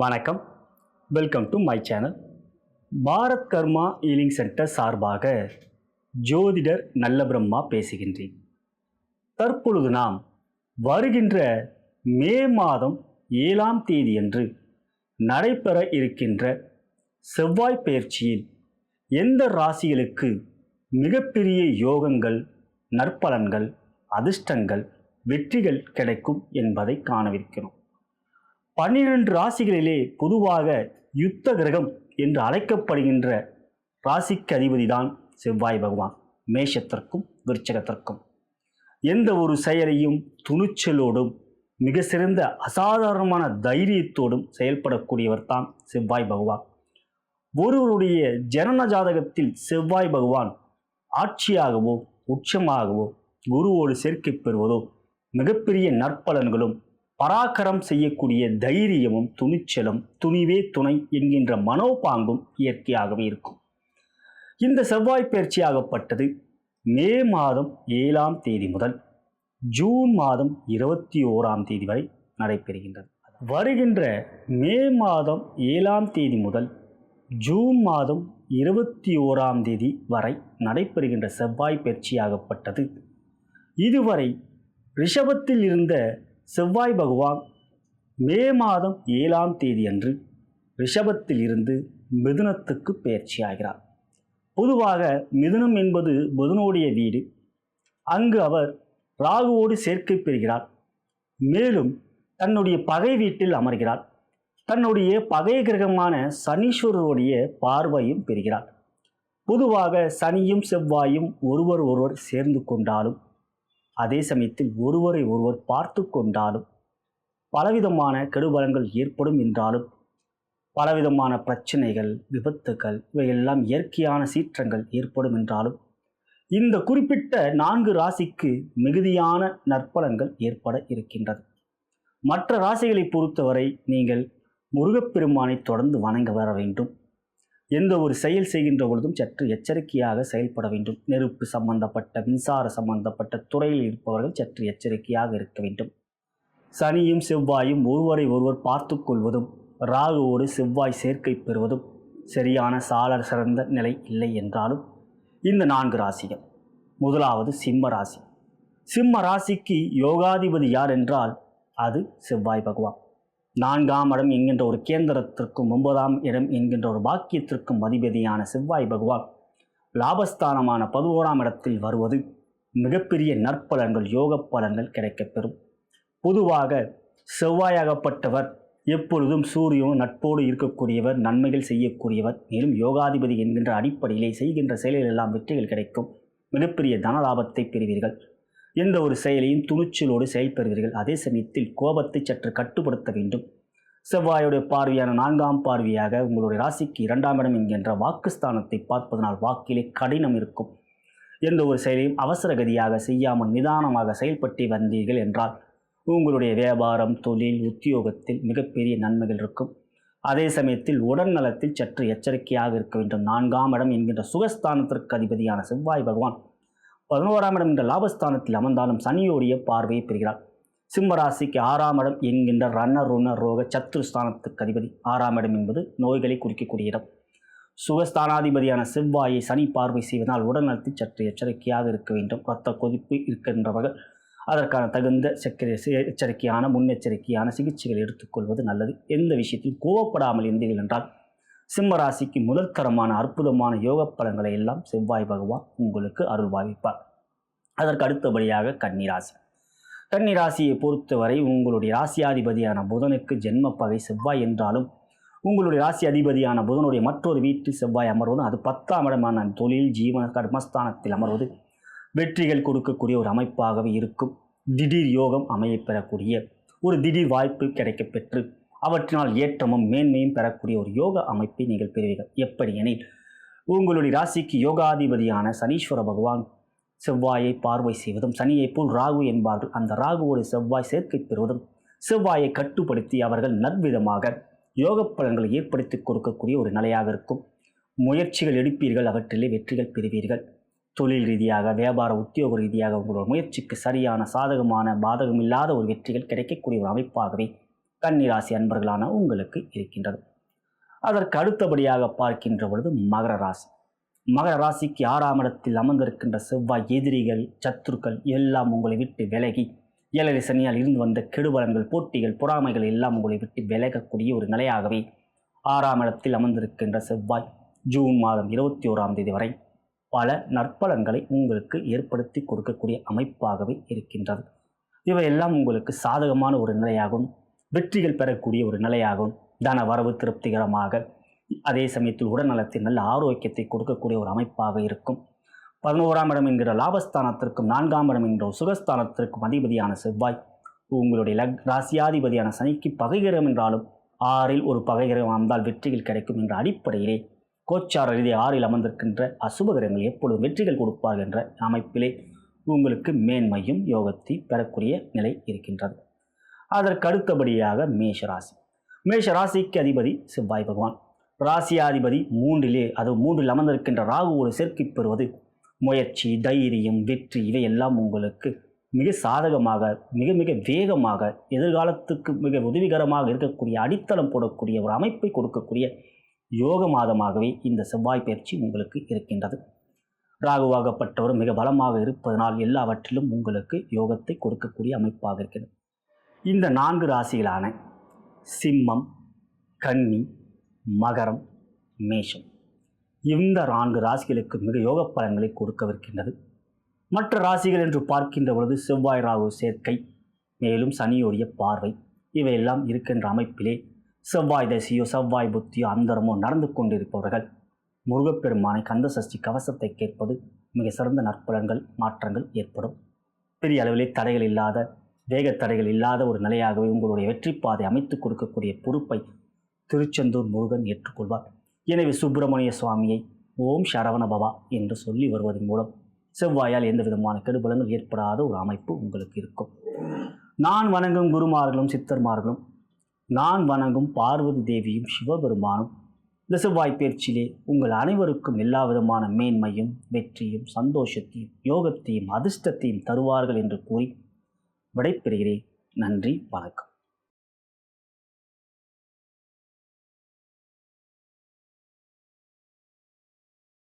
வணக்கம். Welcome to my channel Bharat karma healing center சார்பாக ஜோதிடர் நல்ல பிரம்மா பேசுகின்றேன். தற்பொழுது நாம் வருகின்ற மே மாதம் ஏழாம் தேதியன்று நடைபெற இருக்கின்ற செவ்வாய் பயிற்சியில் எந்த ராசிகளுக்கு மிகப்பெரிய யோகங்கள் நற்பலன்கள் அதிர்ஷ்டங்கள் வெற்றிகள் கிடைக்கும் என்பதை காணவிருக்கிறோம். பன்னிரண்டு ராசிகளிலே பொதுவாக யுத்த கிரகம் என்று அழைக்கப்படுகின்ற ராசிக்கு அதிபதிதான் செவ்வாய் பகவான். மேஷத்திற்கும் விருச்சகத்திற்கும். எந்த ஒரு செயலையும் துணிச்சலோடும் மிக சிறந்த அசாதாரணமான தைரியத்தோடும் செயல்படக்கூடியவர் தான் செவ்வாய் பகவான். ஒருவருடைய ஜனன ஜாதகத்தில் செவ்வாய் பகவான் ஆட்சியாகவோ உச்சமாகவோ குருவோடு சேர்க்கை பெறுவதோ மிகப்பெரிய நற்பலன்களும் பராக்கரம் செய்யக்கூடிய தைரியமும் துணிச்சலும் துணிவே துணை என்கின்ற மனோபாங்கும் இயற்கையாகவே இருக்கும். இந்த செவ்வாய் பயிற்சியாகப்பட்டது மே மாதம் ஏழாம் தேதி முதல் ஜூன் மாதம் இருபத்தி ஓராம் தேதி வரை நடைபெறுகின்றது. வருகின்ற மே மாதம் ஏழாம் தேதி முதல் ஜூன் மாதம் இருபத்தி ஓராம் தேதி வரை நடைபெறுகின்ற செவ்வாய் பயிற்சியாகப்பட்டது இதுவரை ரிஷபத்தில் இருந்த செவ்வாய் பகவான் மே மாதம் ஏழாம் தேதி அன்று ரிஷபத்தில் இருந்து மிதுனத்துக்கு பயிற்சியாகிறார் பொதுவாக மிதுனம் என்பது புதனுடைய வீடு. அங்கு அவர் ராகுவோடு சேர்க்கை பெறுகிறார். மேலும் தன்னுடைய பகை வீட்டில் அமர்கிறார். தன்னுடைய பகை கிரகமான சனீஸ்வரருடைய பார்வையும் பெறுகிறார். பொதுவாக சனியும் செவ்வாயும் ஒருவர் ஒருவர் சேர்ந்து கொண்டாலும் அதே சமயத்தில் ஒருவரை ஒருவர் பார்த்து கொண்டாலும் பலவிதமான கெடுபலங்கள் ஏற்படும் என்றாலும் பலவிதமான பிரச்சனைகள் விபத்துக்கள் இவையெல்லாம் இயற்கையான சீற்றங்கள் ஏற்படும் என்றாலும் இந்த குறிப்பிட்ட நான்கு ராசிக்கு மிகுதியான நற்பலங்கள் ஏற்பட இருக்கின்றது. மற்ற ராசிகளை பொறுத்தவரை நீங்கள் முருகப்பெருமானை தொடர்ந்து வணங்க வர வேண்டும். எந்த ஒரு செயல் செய்கின்ற பொழுதும் சற்று எச்சரிக்கையாக செயல்பட வேண்டும். நெருப்பு சம்பந்தப்பட்ட மின்சார சம்பந்தப்பட்ட துறையில் இருப்பவர்கள் சற்று எச்சரிக்கையாக இருக்க வேண்டும். சனியும் செவ்வாயும் ஒருவரை ஒருவர் பார்த்து கொள்வதும் ராகுவோடு செவ்வாய் சேர்க்கை பெறுவதும் சரியான சாளர் சிறந்த நிலை இல்லை என்றாலும் இந்த நான்கு ராசிகள். முதலாவது சிம்ம ராசி. சிம்ம ராசிக்கு யோகாதிபதி யார் என்றால் அது செவ்வாய் பகவான். நான்காம் இடம் என்கின்ற ஒரு கேந்திரத்திற்கும் ஒன்பதாம் இடம் என்கின்ற ஒரு பாக்கியத்திற்கும் அதிபதியான செவ்வாய் பகவான். லாபஸ்தானமான பதினோராம் இடத்தில் வருவது மிகப்பெரிய நற்பலன்கள் யோக பலன்கள் கிடைக்கப்பெறும். பொதுவாக செவ்வாயாகப்பட்டவர் எப்பொழுதும் சூரியனும் நட்போடு இருக்கக்கூடியவர் நன்மைகள் செய்யக்கூடியவர் மேலும் யோகாதிபதி என்கின்ற அடிப்படையிலே செய்கின்ற செயலில் எல்லாம் வெற்றிகள் கிடைக்கும். மிகப்பெரிய தன லாபத்தை பெறுவீர்கள். எந்த ஒரு செயலையும் துணிச்சலோடு செயல்பெறுவீர்கள் அதே சமயத்தில் கோபத்தை சற்று கட்டுப்படுத்த வேண்டும். செவ்வாயுடைய பார்வையான நான்காம் பார்வையாக உங்களுடைய ராசிக்கு இரண்டாம் இடம் என்கின்ற வாக்குஸ்தானத்தை பார்ப்பதனால் வாக்கிலே கடினம் இருக்கும். எந்த ஒரு செயலையும் அவசரகதியாக செய்யாமல் நிதானமாக செயல்பட்டு வந்தீர்கள் என்றால் உங்களுடைய வியாபாரம் தொழில் உத்தியோகத்தில் மிகப்பெரிய நன்மைகள் இருக்கும். அதே சமயத்தில் உடல் நலத்தில் சற்று எச்சரிக்கையாக இருக்க வேண்டும். நான்காம் இடம் என்கின்ற சுகஸ்தானத்திற்கு அதிபதியான செவ்வாய் பகவான் பதினோராம் இடம் என்ற லாபஸ்தானத்தில் அமர்ந்தாலும் சனியோடைய பார்வையை பெறுகிறார் சிம்மராசிக்கு ஆறாம் இடம் என்கின்ற ரண ருண ரோக சத்துருஸ்தானத்துக்கு அதிபதி. ஆறாம் இடம் என்பது நோய்களை குறிக்கக்கூடிய இடம். சுகஸ்தானாதிபதியான செவ்வாயை சனி பார்வை செய்வதால் உடல்நலத்தில் சற்று எச்சரிக்கையாக இருக்க வேண்டும். இரத்த கொதிப்பு இருக்கின்றவர்கள் அதற்கான தகுந்த சக்கரை எச்சரிக்கையான முன்னெச்சரிக்கையான சிகிச்சைகள் எடுத்துக்கொள்வது நல்லது. எந்த விஷயத்தில் கோவப்படாமல் இருந்தீர்கள் என்றால் சிம்ம ராசிக்கு முதல் தரமான அற்புதமான யோக பலன்களை எல்லாம் செவ்வாய் பகவான் உங்களுக்கு அருள்வாய்ப்பார். அதற்கு அடுத்தபடியாக கன்னிராசி. கன்னிராசியை பொறுத்தவரை உங்களுடைய ராசியாதிபதியான புதனுக்கு ஜென்மப்பகை செவ்வாய் என்றாலும் உங்களுடைய ராசி அதிபதியான புதனுடைய மற்றொரு வீட்டில் செவ்வாய் அமர்வதும் அது பத்தாம் இடமான தொழில் ஜீவன கர்மஸ்தானத்தில் அமர்வது வெற்றிகள் கொடுக்கக்கூடிய ஒரு அமைப்பாகவே இருக்கும். திடீர் யோகம் அமைய பெறக்கூடிய ஒரு திடீர் வாய்ப்பு கிடைக்கப்பெற்று அவற்றினால் ஏற்றமும் மேன்மையும் பெறக்கூடிய ஒரு யோக அமைப்பை நீங்கள் பெறுவீர்கள். எப்படி எனில் உங்களுடைய ராசிக்கு யோகாதிபதியான சனீஸ்வர பகவான் செவ்வாயை பார்வை செய்வதும் சனியைப் போல் ராகு என்பார்கள். அந்த ராகுவோடு செவ்வாய் சேர்க்கை பெறுவதும் செவ்வாயை கட்டுப்படுத்தி அவர்கள் நற்விதமாக யோக பலன்களை ஏற்படுத்தி கொடுக்கக்கூடிய ஒரு நிலையாக இருக்கும். முயற்சிகள் எடுப்பீர்கள் அவற்றிலே வெற்றிகள் பெறுவீர்கள். தொழில் ரீதியாக வியாபார உத்தியோக ரீதியாக உங்களோட முயற்சிக்கு சரியான சாதகமான பாதகம் இல்லாத ஒரு வெற்றிகள் கிடைக்கக்கூடிய ஒரு அமைப்பாகவே கன்னிராசி அன்பர்களான உங்களுக்கு இருக்கின்றது. அதற்கு அடுத்தபடியாக பார்க்கின்ற பொழுது மகர ராசி. மகர ராசிக்கு ஆறாம் இடத்தில் அமர்ந்திருக்கின்ற செவ்வாய் எதிரிகள் சத்துருக்கள் எல்லாம் உங்களை விட்டு விலகி ஏழரை சனியால் இருந்து வந்த கெடுபலன்கள் போட்டிகள் பொறாமைகள் எல்லாம் உங்களை விட்டு விலகக்கூடிய ஒரு நிலையாகவே ஆறாம் இடத்தில் அமர்ந்திருக்கின்ற செவ்வாய் ஜூன் மாதம் இருபத்தி ஓராம் தேதி வரை பல நற்பலன்களை உங்களுக்கு ஏற்படுத்தி கொடுக்கக்கூடிய அமைப்பாகவே இருக்கின்றது. இவையெல்லாம் உங்களுக்கு சாதகமான ஒரு நிலையாகும் வெற்றிகள் பெறக்கூடிய ஒரு நிலையாகும் தன வரவு திருப்திகரமாக அதே சமயத்தில் உடல் உடல்நலத்தில் நல்ல ஆரோக்கியத்தை கொடுக்கக்கூடிய ஒரு அமைப்பாக இருக்கும். பதினோராம் இடம் என்கிற லாபஸ்தானத்திற்கும் நான்காம் இடம் என்கிற சுகஸ்தானத்திற்கும் அதிபதியான செவ்வாய். உங்களுடைய லக் ராசியாதிபதியான சனிக்கு பகைகிரம் என்றாலும் ஆறில் ஒரு பகைகிரம் அமர்ந்தால் வெற்றிகள் கிடைக்கும் என்ற அடிப்படையிலே கோச்சார ரீதி ஆறில் அமர்ந்திருக்கின்ற அசுபகிரங்கள் எப்பொழுதும் வெற்றிகள் கொடுப்பார்கள் என்ற அமைப்பிலே உங்களுக்கு மேன்மையும் யோகத்தை பெறக்கூடிய நிலை இருக்கின்றது. அதற்கு அடுத்தபடியாக மேஷராசி. மேஷராசிக்கு ராசிக்கு அதிபதி செவ்வாய் பகவான். ராசியாதிபதி மூன்றிலே அது மூன்றில் அமர்ந்திருக்கின்ற ராகுவோடு சேர்க்கை பெறுவது முயற்சி தைரியம் வெற்றி இவையெல்லாம் உங்களுக்கு மிக சாதகமாக மிக மிக வேகமாக எதிர்காலத்துக்கு மிக உதவிகரமாக இருக்கக்கூடிய அடித்தளம் போடக்கூடிய ஒரு அமைப்பை கொடுக்கக்கூடிய யோக மாதமாகவே இந்த செவ்வாய் பயிற்சி உங்களுக்கு இருக்கின்றது. ராகுவாகப்பட்டவரும் மிக பலமாக இருப்பதனால் எல்லாவற்றிலும் உங்களுக்கு யோகத்தை கொடுக்கக்கூடிய அமைப்பாக இருக்கிறது. இந்த நான்கு ராசிகளான சிம்மம் கன்னி மகரம் மேஷம். இந்த நான்கு ராசிகளுக்கு மிக யோக பலன்களை கொடுக்கவிருக்கின்றது. மற்ற ராசிகள் என்று பார்க்கின்ற பொழுது செவ்வாய் ராகு சேர்க்கை மேலும் சனியுடைய பார்வை. இவையெல்லாம் இருக்கின்ற அமைப்பிலே செவ்வாய் தசையோ செவ்வாய் புத்தியோ அந்தரமோ நடந்து கொண்டிருப்பவர்கள் முருகப்பெருமானை கந்தசஷ்டி கவசத்தை கேட்பது மிக சிறந்த நற்பலன்கள் மாற்றங்கள் ஏற்படும். பெரிய அளவிலே தடைகள் இல்லாத வேக தடைகள் இல்லாத ஒரு நிலையாகவே உங்களுடைய வெற்றி பாதை அமைத்து கொடுக்கக்கூடிய பொறுப்பை திருச்செந்தூர் முருகன் ஏற்றுக்கொள்வார். எனவே சுப்பிரமணிய சுவாமியை ஓம் சரவண பவா என்று சொல்லி வருவதன் மூலம் செவ்வாயால் எந்த விதமான கெடுபலங்கள் ஏற்படாத ஒரு அமைப்பு உங்களுக்கு இருக்கும். நான் வணங்கும் குருமார்களும் சித்தர்மார்களும் நான் வணங்கும் பார்வதி தேவியும் சிவபெருமானும் இந்த செவ்வாய் பயிற்சியிலே உங்கள் அனைவருக்கும் எல்லா விதமான மேன்மையும் வெற்றியும் சந்தோஷத்தையும் யோகத்தையும் அதிர்ஷ்டத்தையும் தருவார்கள் என்று கூறி விடைபெறுகிறேன். நன்றி வணக்கம்.